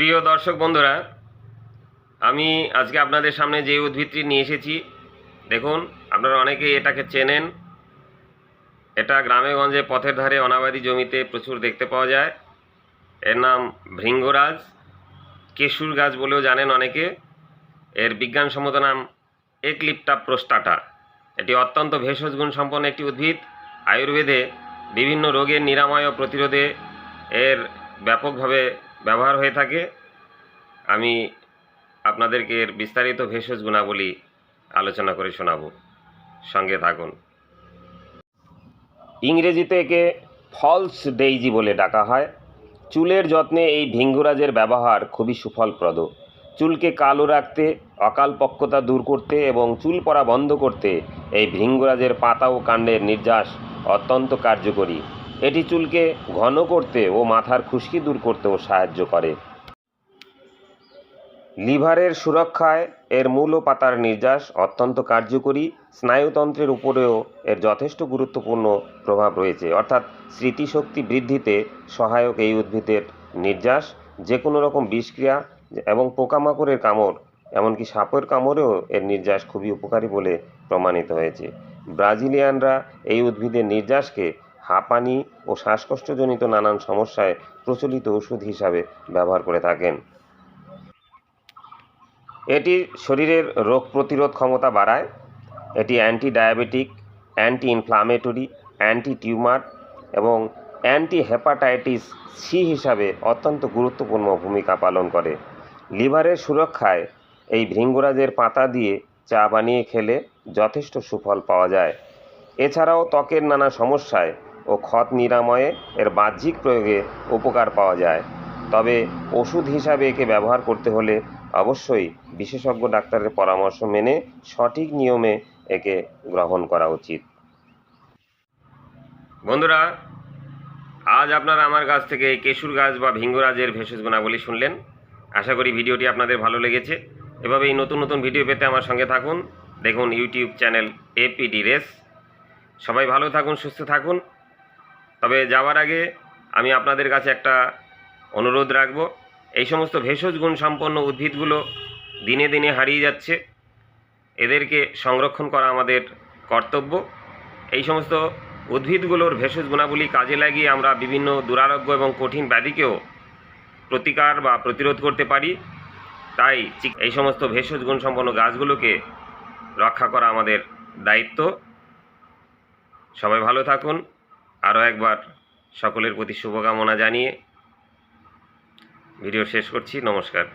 প্রিয় দর্শক বন্ধুরা, আমি আজকে আপনাদের সামনে যে উদ্ভিদটি নিয়ে এসেছি, দেখুন, আপনারা অনেকেই এটাকে চেনেন। এটা গ্রামে গঞ্জে পথের ধারে অনাবাদি জমিতে প্রচুর দেখতে পাওয়া যায়। এর নাম ভৃঙ্গরাজ, কেশুর গাছ বলেও জানেন অনেকে। এর বিজ্ঞানসম্মত নাম একলিপ্টা প্রোস্টাটা এটি অত্যন্ত ভেষজ গুণ সম্পন্ন একটি উদ্ভিদ। আয়ুর্বেদে বিভিন্ন রোগের নিরাময় ও প্রতিরোধে এর ব্যাপকভাবে ব্যবহার হয়ে থাকে। আমি আপনাদেরকে এর বিস্তারিত ভেষজ গুণাবলী আলোচনা করে শোনাবো। সঙ্গে থাকুন। ইংরেজিতে একে ফলস ডেইজি বলে ডাকা হয়। চুলের যত্নে এই ভিঙ্গুরাজের ব্যবহার খুবই সুফলপ্রদ। চুলকে কালো রাখতে অকাল অকালপক্কতা দূর করতে এবং চুল পড়া বন্ধ করতে এই ভৃঙ্গরাজের পাতা ও কাণ্ডের নির্যাস অত্যন্ত কার্যকরী। এটি চুলকে ঘন করতে ও মাথার খুশকি দূর করতেও সাহায্য করে। লিভারের সুরক্ষায় এর মূল ও পাতার নির্যাস অত্যন্ত কার্যকরী। স্নায়ুতন্ত্রের উপরেও এর যথেষ্ট গুরুত্বপূর্ণ প্রভাব রয়েছে। অর্থাৎ স্মৃতিশক্তি বৃদ্ধিতে সহায়ক এই উদ্ভিদের নির্যাস। যে কোনো রকম বিষক্রিয়া এবং পোকামাকড়ের কামড়, এমনকি সাপের কামড়েও এর নির্যাস খুবই উপকারী বলে প্রমাণিত হয়েছে। ব্রাজিলিয়ানরা এই উদ্ভিদের নির্যাসকে হাঁপানি ও শ্বাসকষ্টজনিত নানান সমস্যায় প্রচলিত ওষুধ হিসাবে ব্যবহার করে থাকেন। এটি শরীরের রোগ প্রতিরোধ ক্ষমতা বাড়ায়। এটি anti diabetic anti inflammatory anti tumour এবং অ্যান্টি হেপাটাইটিস সি হিসাবে অত্যন্ত গুরুত্বপূর্ণ ভূমিকা পালন করে। লিভারের সুরক্ষায় এই ভৃঙ্গরাজের পাতা দিয়ে চা বানিয়ে খেলে যথেষ্ট সুফল পাওয়া যায়। এছাড়াও ত্বকের নানা সমস্যায় ও ক্ষত নিরাময়ে এর বাহ্যিক প্রয়োগে উপকার পাওয়া যায়। তবে ওষুধ হিসাবে একে ব্যবহার করতে হলে অবশ্যই বিশেষজ্ঞ ডাক্তারের পরামর্শ মেনে সঠিক নিয়মে একে গ্রহণ করা উচিত। বন্ধুরা, আজ আপনারা আমার কাছ থেকে কেশুর গাছ বা ভিঙ্গরাজের ভেষজ গুণাবলী শুনলেন। আশা করি ভিডিওটি আপনাদের ভালো লেগেছে। এভাবে এই নতুন নতুন ভিডিও পেতে আমার সঙ্গে থাকুন। দেখুন ইউটিউব চ্যানেল এপিডি রেস। সবাই ভালো থাকুন, সুস্থ থাকুন। তবে যাওয়ার আগে আমি আপনাদের কাছে একটা অনুরোধ রাখব। এই সমস্ত ভেষজ গুণ সম্পন্ন উদ্ভিদগুলো দিনে দিনে হারিয়ে যাচ্ছে। এদেরকে সংরক্ষণ করা আমাদের কর্তব্য। এই সমস্ত উদ্ভিদগুলোর ভেষজ গুণাবলী কাজে লাগিয়ে আমরা বিভিন্ন দুরারোগ্য এবং কঠিন ব্যাধিকেও প্রতিকার বা প্রতিরোধ করতে পারি। তাই এই সমস্ত ভেষজ গুণ সম্পন্ন গাছগুলোকে রক্ষা করা আমাদের দায়িত্ব। সবাই ভালো থাকুন। আরও একবার সকলের প্রতি শুভকামনা জানিয়ে ভিডিও শেষ করছি। নমস্কার।